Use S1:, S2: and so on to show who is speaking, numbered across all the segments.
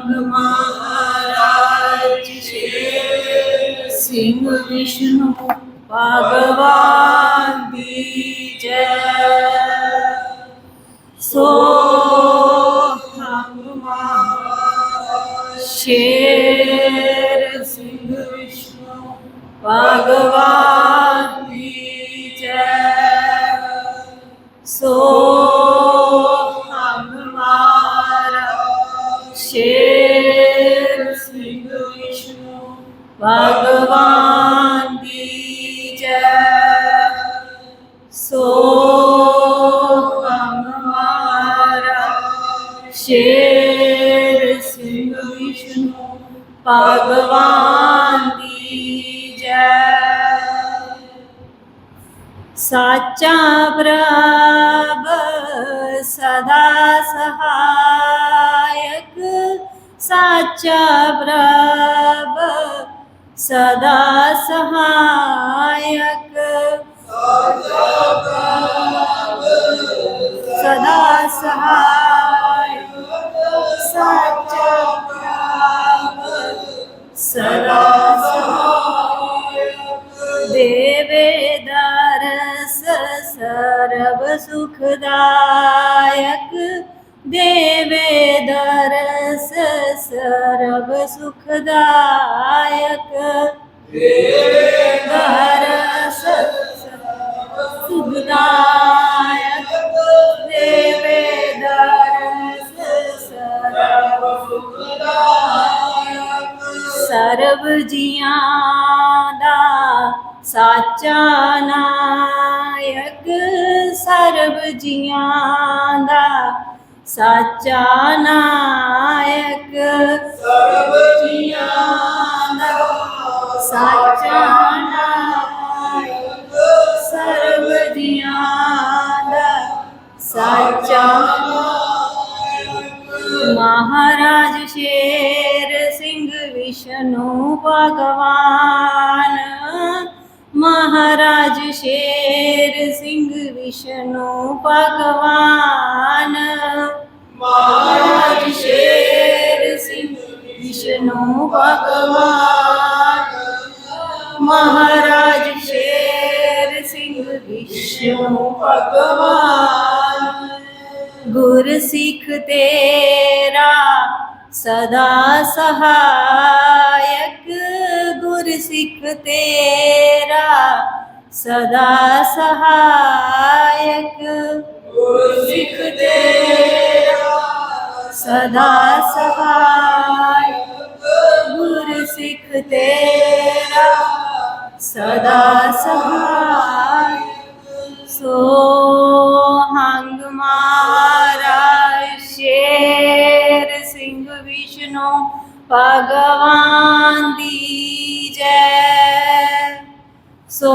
S1: ਹੰਗ ਮਹਾਰਾਜ ਸ਼ੇਰ ਸਿੰਘ ਵਿਸ਼ਨੂੰ ਭਗਵਾਨ ਦੀ ਜੈ। ਸੋ ਹੰਗ ਮਹਾਰਾਜ ਸ਼ੇਰ ਸਿੰਘ ਵਿਸ਼ਨੂੰ ਭਗਵਾਨ ਦੀ ਜੈ। ਸੋ ਭਗਵਾਨ ਦੀ ਜੈ? ਸੋ ਹਮ ਮਾਰਾ ਸ਼ੇਰ ਸਿੰਘ ਵਿਸ਼ਨੂੰ ਭਗਵਾਨ ਦੀ ਜੈ? ਸਾਚਾ ਪ੍ਰਭ ਸਦਾ ਸਹਾਇਕ, ਸਾਚਾ ਪ੍ਰਭ ਸਦਾ ਸਹਾਇਕ। ਸਦਾ ਸਹਾਇਕ। ਸਾਚਾ ਪ੍ਰਭ ਸਦਾ ਸਹਾਇਕ। ਦੇਵੇ ਦਰਸ ਸਰਬ ਸੁਖਦਾਇਕ। ਦੇਵੇ ਦਰਸ ਸਰਬ ਸੁਖਦਾਇਕ। ਦੇਵੇ ਦਰਸ ਸੁਖਦਾਇਕ ਦੇਵੇ ਦਰਸ ਸਰਬ ਸਰਬ ਜੀਆਂ ਦਾ ਸਾਚਾ ਨਾਇਕ। ਸਰਬ ਜੀਆਂ ਦਾ ਸਾਚਾ ਨਾਇਕ ਸਰਬ ਜੀਆਂ ਦਾ ਸਾਚਾ ਨਾਇਕ ਸਰਬ ਜੀਆਂ ਦਾ ਸਾਚਾ ਮਹਾਰਾਜ ਸ਼ੇਰ ਸਿੰਘ ਵਿਸ਼ਨੂੰ ਭਗਵਾਨ। ਮਹਾਰਾਜ ਸ਼ੇਰ ਸਿੰਘ ਵਿਸ਼ਨੂੰ ਭਗਵਾਨ। ਮਹਾਰਾਜ ਸ਼ੇਰ ਸਿੰਘ ਵਿਸ਼ਨੂੰ ਭਗਵਾਨ। ਮਹਾਰਾਜ ਸ਼ੇਰ ਸਿੰਘ ਵਿਸ਼ਨੂੰ ਭਗਵਾਨ। ਗੁਰ ਸਿੱਖ ਤੇਰਾ ਸਦਾ ਸਹਾਇਕ। ਗੁਰ ਸਿੱਖ ਤੇਰਾ ਸਦਾ ਸਹਾਇਕ। ਗੁਰ ਸਿੱਖ ਤੇਰਾ ਸਦਾ ਸਹਾਇਕ ਗੁਰ ਸਿੱਖ ਤੇਰਾ ਸਦਾ ਸਹਾਇਕ ਸੋ ਹੰਗ ਮਹਾਰਾਜ ਸ਼ੇਰ ਸਿੰਘ ਵਿਸ਼ਨੂੰ ਭਗਵਾਨ ਦੀ ਜੈ। ਸੋ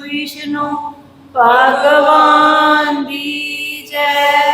S1: विष्णु भगवान् जय